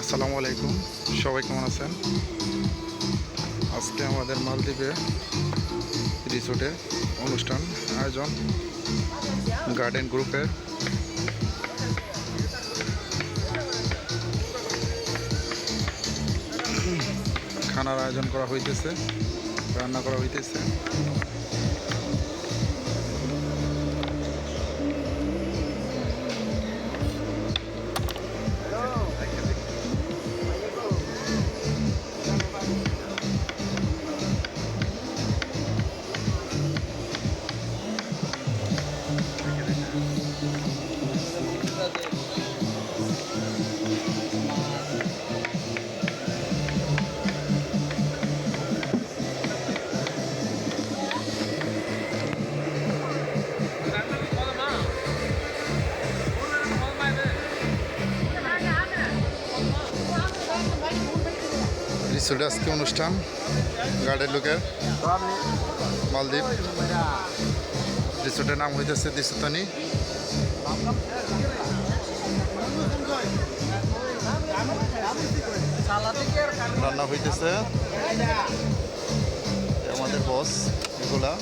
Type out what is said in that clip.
আসসালামু আলাইকুম। সবাই কেমন আছেন? আজকে আমাদের মালদ্বীপে রিসোর্টে অনুষ্ঠান, আয়োজন, গার্ডেন গ্রুপের খানার আয়োজন করা হইতেছে, রান্না করা হইতেছে। রিসোর্টে আজকে অনুষ্ঠান গার্ডের লোকের মালদ্বীপ। রিসোর্টের নাম হইতেছে দিসুতানি। রান্না হইতেছে। আমাদের বস এগুলা।